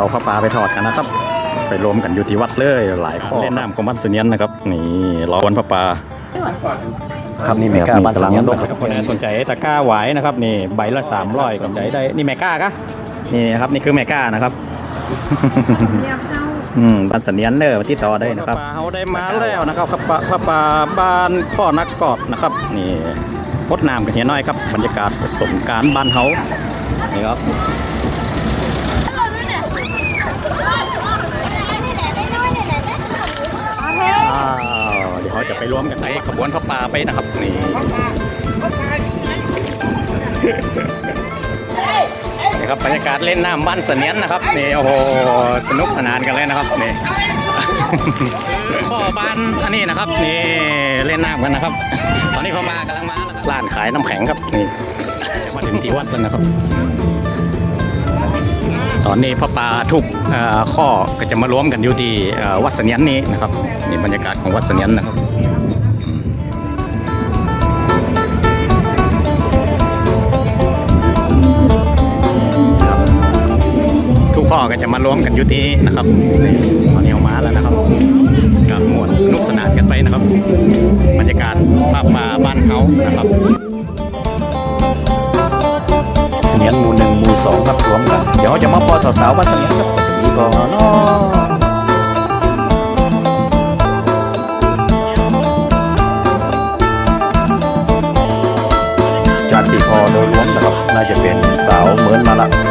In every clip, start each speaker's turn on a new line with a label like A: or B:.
A: เอาพระปลาไปทอดกันนะครับ ไปรวมกันอยู่ที่วัดเลยหลายข้อเล่นน้ำของบ้านเสนียนนะครับนี่รอวันพระปลา
B: ครับนี่แมกกาบ้านสังยัน
A: ดครับคนไหนสนใจตะกร้าหวายนะครับนี่ใบละสามร้อยสนใจได้นี่แมกก้ากะนี่นะครับนี่คือแมกก้านะครับ
C: เรียกเจ้า
A: อืมบ้านเสนียนเนอร์ที่ต่อได้นะครับปลาเขาได้มาแล้วนะครับครับปลาปลาปลาบ้านข้อนักกอดนะครับนี่พดน้ำกันเฮียน้อยครับบรรยากาศสงกรารบ้านเฮานี่ครับอ้าวเดี๋ยวเขา จะไปรวมกันในขบวนพระป่าไปนะครับนี่นี่ครับบรรยากาศเล่นน้ำบ้านเสนียนนะครับนี่โอ้โหสนุกสนานกันเลยนะครับนี่พ่อบ้านอันนี้นะครับนี่เล่นน้ำกันนะครับ ตอนนี้พ่อมากำลังมาแล้วครับร้านขายน้ำแข็งครับนี่มาถึงที่วัดแล้วนะครับ ตอนนี้พระปลาทุกเอ่อข้อก็จะมารวมกันอยู่ที่เอ่อวัดเสนียนนี้นะครับนี่บรรยากาศของวัดเสนียนนะครับ กข้อก็จะมารวมกันอยู่ที่นะครับนี่ตอนนี้เอามาแล้วนะครับกับมวลสนุกสนานกันไปนะครับ บรรยากาศภาพป่าบ้านเขานะครับเสนียนหมู่หนึ่งหมู่สองครับรวมกันเดี๋ยวจะมาปอสาวๆบ้านเสนียนครับจะมีก่อนเนาะจากที่พอโดยรวมนะครับ น่าจะเป็นสาวเหมือนมาละ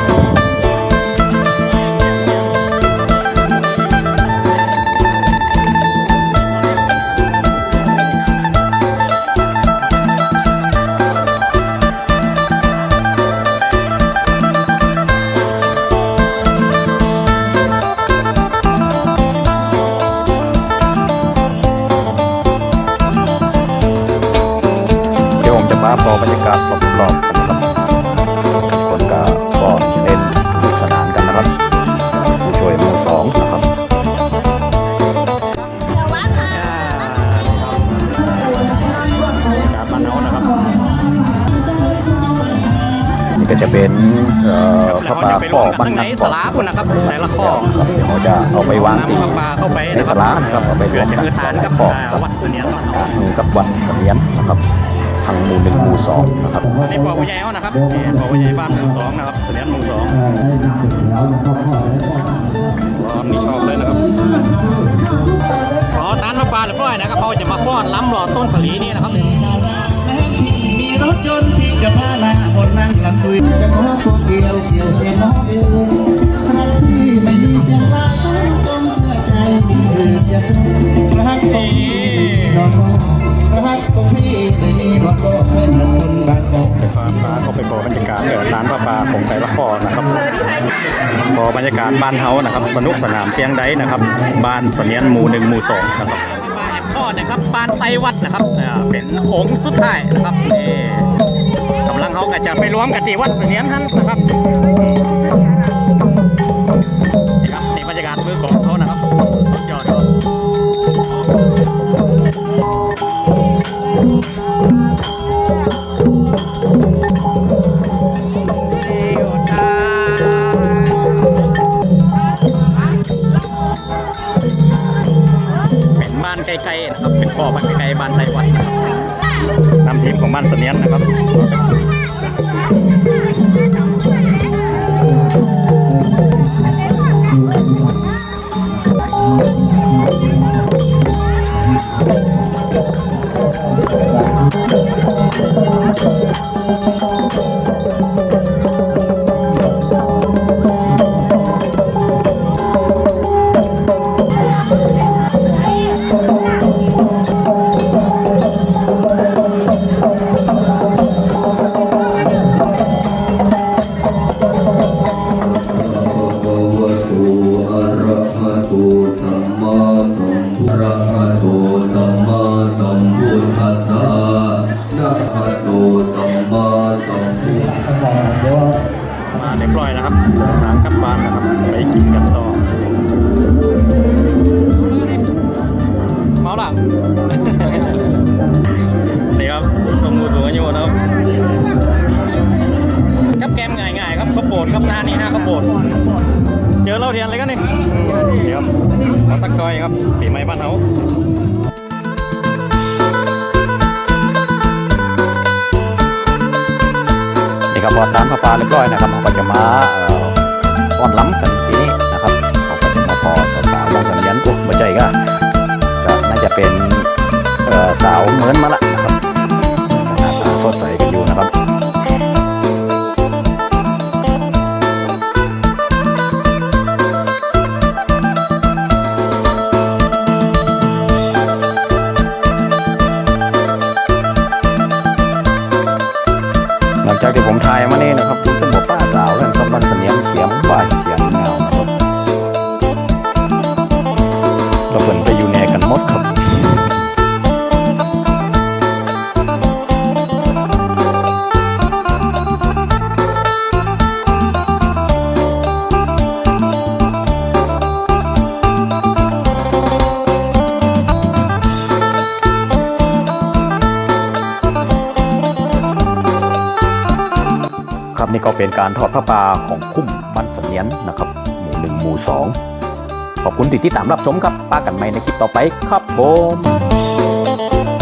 A: กาศรอบๆกันนะครับคนก็ก็เล่นสนุกสนานกันนะครับ ผู้ช่วยมู่สองนะครับนี่
B: ก็จะเป็นพระปลาข้อบ้าน
A: นั
B: ก
A: ส
B: เกาะ
A: ลาคุณนะครับแต่ละข้อ
B: เขาจะเอาไปวางที่
A: นำพระปลาเข้าไป
B: ในสลานะครับเอาไปรวมกัน
A: คือฐานกับ
B: ข้อกับ
A: วัดเสียน
B: การมือกับวัดเสมียนนะครับ ทางหมู่หนึ่งหมู่สองนะครับ
A: นี่ปอผู้ใหญ่เขานะครับนี่ปอผู้ใหญ่บ้านหมู่สองนะครับเสนียนหมู่สองว้าวนี่ชอบเลยนะครับอ๋อตานพระปลาเรียบร้อยนะครับเขาจะมาฟ้อนล้ำหล่อต้นสลีนี่นะครับ
D: มีรถยนต์ที่จะพาหน้าคนนั่งหลังคุยจะขอตัวเกี่ยวเกี่ยวเอ็นน้องเอ๋ รรยากา
A: ศเออร้านพระปลาของไทยละครนะครับขอบรรยากาศบ้านเฮานะครับ สนุกสนานเพียงใดนะครับบ้านเสนียนหมู่หนึ่งหมู่สองนะครับบ้านแอปพ่อนะครับบ้านไตวัดนะครับอ่าเป็นองค์สุดท้ายนะครับนี่กำลังเขาก็จะไปรวมกันที่วัดเสนียนท่านนะครับนี่ครับนี่บรรยากาศมือของ บ้านไกลๆนะครับเป็นพ่อบ้านไกลๆบ้านไทยวัดนะครับนำทีมของบ้านเสนียนนะครับ
E: มพุทธัสสะนะหะโตสัมมาสัมพุทธัสสะ
A: มาเรียบร้อยนะครับทางกลับบ้านนะครับ ไปกินกันต่อเมาหลับนี่ครับตรงมูสูงอายุนะครับกับแกมง่ายๆครับข้าวโพดครับหน้านี่หน้าข้าวโพด
B: เจอเราเทียนอะไรกันนี่เดี๋ยวมาสักก้อยครับปีใหม่บ้านเขา นี่ครับพอร้ามพระปลาเรียบร้อยนะครับเขาก็จะมาอ่อป้อนล้ำกันทีนี้นะครับเขาก็จะมาพอสาวๆลองสัญญาณกุ๊บใจก็ก็น่าจะเป็นสาวเหมือนมาละนะครับหน้าตาสดใสกันอยู่นะครับายมานี่นะครับ นี่ก็เป็นการทอดพระปลาของคุ้มบ้านเสนียนนะครับหมู่หนึ่งหมู่สองขอบคุณที่ติดตามรับชมครับป้ากันใหม่ในคลิปต่อไปครับผม